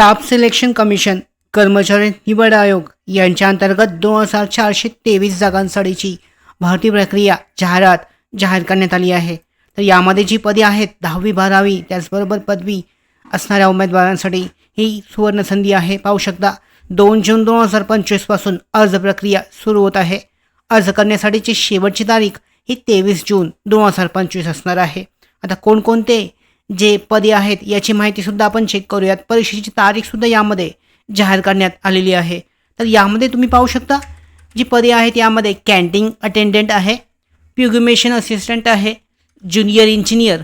Staff selection commission कर्मचारी निवड आयोग यांच्या अंतर्गत दोन हजार चारशे तेवीस जागांसाठीची भरती प्रक्रिया जाहिरात जाहीर करण्यात आली आहे. तर यामध्ये जी पदे आहेत दहावी बारावी त्याचबरोबर पदवी असणाऱ्या उमेदवारांसाठी ही सुवर्णसंधी आहे. पाहू शकता दोन जून दोन हजार पंचवीसपासून अर्ज प्रक्रिया सुरू होत आहे. अर्ज करण्यासाठीची शेवटची तारीख ही तेवीस जून दोन हजार पंचवीस असणार आहे. आता कोणकोणते जे पदे आहेत याची माहितीसुद्धा आपण चेक करूयात. परीक्षेची तारीखसुद्धा यामध्ये जाहीर करण्यात आलेली आहे. तर यामध्ये तुम्ही पाहू शकता जी पदे आहेत यामध्ये कॅन्टीन अटेंडंट आहे प्युग्युमेशन असिस्टंट आहे junior engineer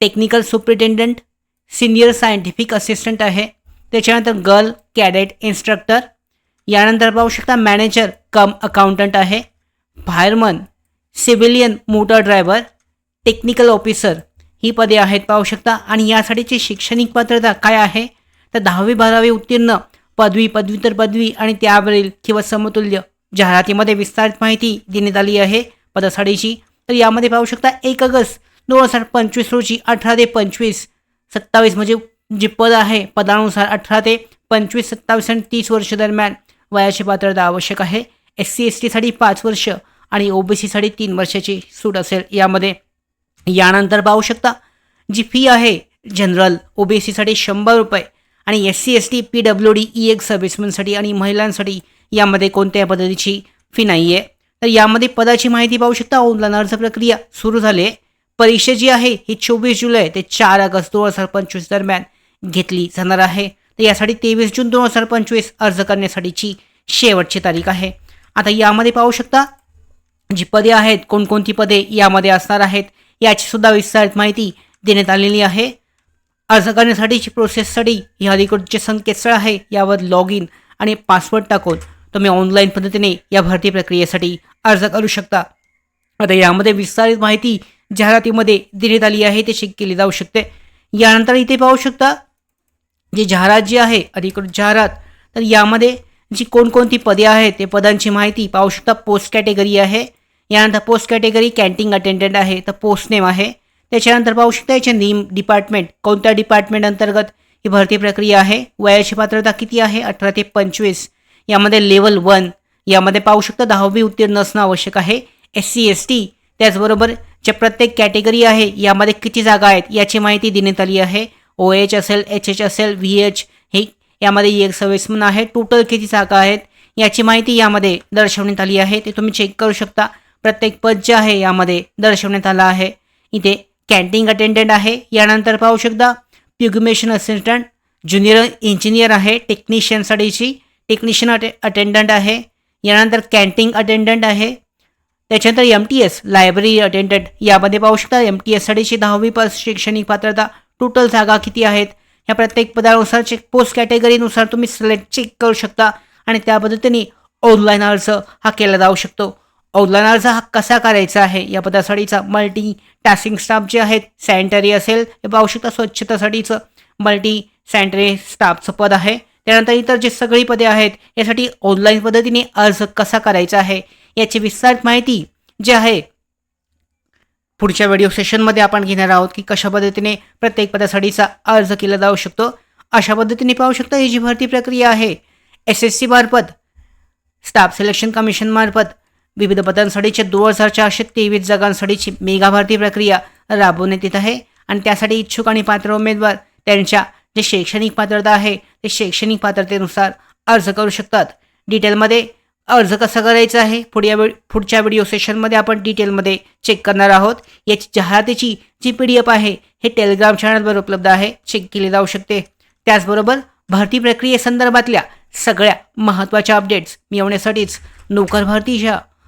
technical superintendent senior scientific assistant आहे त्याच्यानंतर गर्ल कॅडेट इन्स्ट्रक्टर यानंतर पाहू शकता मॅनेजर कम अकाउंटंट आहे fireman civilian motor driver technical officer ही पदे आहेत पाहू शकता. आणि यासाठीची शैक्षणिक पात्रता काय आहे? तर दहावी बारावी उत्तीर्ण पदवी पदव्युत्तर पदवी आणि त्यावरील किंवा समतुल्य जाहिरातीमध्ये विस्तारित माहिती देण्यात आली आहे पदासाठीची. तर यामध्ये पाहू शकता एक ऑगस्ट दोन हजार पंचवीस रोजी अठरा ते पंचवीस सत्तावीस म्हणजे जे पद आहे पदानुसार अठरा ते पंचवीस सत्तावीस आणि तीस वर्ष दरम्यान वयाची पात्रता आवश्यक आहे. एस सी एस टीसाठी पाच वर्ष आणि ओ बी सीसाठी तीन वर्षाची सूट असेल यामध्ये. यानंतर पाहू शकता जी फी आहे जनरल ओ बी सीसाठी शंभर रुपये आणि S C S T P W D E X सर्व्हिसमॅनसाठी आणि महिलांसाठी यामध्ये कोणत्या पद्धतीची फी नाही आहे तर यामध्ये पदाची माहिती पाहू शकता ऑनलाईन अर्ज प्रक्रिया सुरू झाली आहे परीक्षा जी आहे ही चोवीस जुलै ते चार ऑगस्ट दोन हजार पंचवीस दरम्यान घेतली जाणार आहे. तर यासाठी तेवीस जून दोन हजार पंचवीस अर्ज करण्यासाठीची शेवटची तारीख आहे. आता यामध्ये पाहू शकता जी पदे आहेत कोणकोणती पदे यामध्ये असणार आहेत याची सुद्धा विस्तारित माहिती देण्यात आलेली आहे. अर्ज करण्यासाठीची प्रोसेससाठी ही अधिकृतचे संकेतस्थळ आहे. यावर लॉग इन आणि पासवर्ड टाकून तुम्ही ऑनलाईन पद्धतीने या भरती प्रक्रियेसाठी अर्ज करू शकता. आता यामध्ये विस्तारित माहिती जाहिरातीमध्ये देण्यात आली आहे ते चेक केली जाऊ शकते. यानंतर इथे पाहू शकता जी जाहिरात जी आहे अधिकृत जाहिरात तर यामध्ये जी कोणकोणती पदे आहेत ते पदांची माहिती पाहू शकता. पोस्ट कॅटेगरी आहे. यानंतर पोस्ट कॅटेगरी कॅन्टीन अटेंडंट आहे तर पोस्ट नेम आहे. त्याच्यानंतर पाहू शकता याचे नेम डिपार्टमेंट कोणत्या डिपार्टमेंट अंतर्गत ही भरती प्रक्रिया आहे? वयाची पात्रता किती आहे? अठरा ते पंचवीस. यामध्ये लेवल वन यामध्ये पाहू शकता दहावी उत्तीर्ण असणं आवश्यक आहे. एस सी एस टी त्याचबरोबर ज्या प्रत्येक कॅटेगरी आहे यामध्ये किती जागा आहेत याची माहिती देण्यात आली आहे. ओ एच असेल एच एच असेल व्ही एच हे यामध्ये एक सर्व्हिसमन आहे. टोटल किती जागा आहेत याची माहिती यामध्ये दर्शवण्यात आली आहे. ते तुम्ही चेक करू शकता. प्रत्येक पद जे आहे यामध्ये दर्शवण्यात आलं आहे. इथे कॅन्टीन अटेंडंट आहे. यानंतर पाहू शकता प्युग्युमेशन असिस्टंट ज्युनियर इंजिनियर आहे टेक्निशियनसाठीची टेक्निशियन अटे अटेंडंट आहे. यानंतर कॅन्टीन अटेंडंट आहे. त्याच्यानंतर M T S library attendant यामध्ये पाहू शकता एम टी एससाठीची दहावी पास शैक्षणिक पात्रता टोटल जागा किती आहेत? या प्रत्येक पदानुसार चेक पोस्ट कॅटेगरीनुसार तुम्ही सिलेक्ट चेक करू शकता आणि त्या पद्धतीने ऑनलाईन अर्ज हा केला जाऊ शकतो. ऑनलाईन अर्ज हा कसा करायचा आहे? या पदासाठीचा मल्टी टास्किंग स्टाफ जे आहेत सॅनिटरी असेल हे पाहू शकता स्वच्छतासाठीचं मल्टी सॅनिटरी स्टाफचं पद आहे. त्यानंतर इतर जे सगळी पदे आहेत यासाठी ऑनलाईन पद्धतीने अर्ज कसा करायचा आहे? याची विस्तारित माहिती जी आहे पुढच्या व्हिडिओ सेशनमध्ये आपण घेणार आहोत की कशा पद्धतीने प्रत्येक पदासाठीचा अर्ज केला जाऊ शकतो. अशा पद्धतीने पाहू शकता ही जी भरती प्रक्रिया आहे एस एस सी मार्फत स्टाफ सिलेक्शन कमिशनमार्फत विविध पदांसाठीच्या दोन हजार चारशे तेवीस जागांसाठीची मेगा भरती प्रक्रिया राबवण्यात येत आहे. आणि त्यासाठी इच्छुक आणि पात्र उमेदवार त्यांच्या जे शैक्षणिक पात्रता आहे ते शैक्षणिक पात्रतेनुसार अर्ज करू शकतात. डिटेलमध्ये अर्ज कसा करायचा आहे पुढच्या वेळ पुढच्या व्हिडिओ सेशनमध्ये आपण डिटेलमध्ये चेक करणार आहोत. याची जाहिरातीची जी पी डी एफ आहे हे टेलिग्राम चॅनलवर उपलब्ध आहे. चेक केली जाऊ शकते. त्याचबरोबर भरती प्रक्रियेसंदर्भातल्या सगळ्या महत्त्वाच्या अपडेट्स मिळवण्यासाठीच नोकर भरतीच्या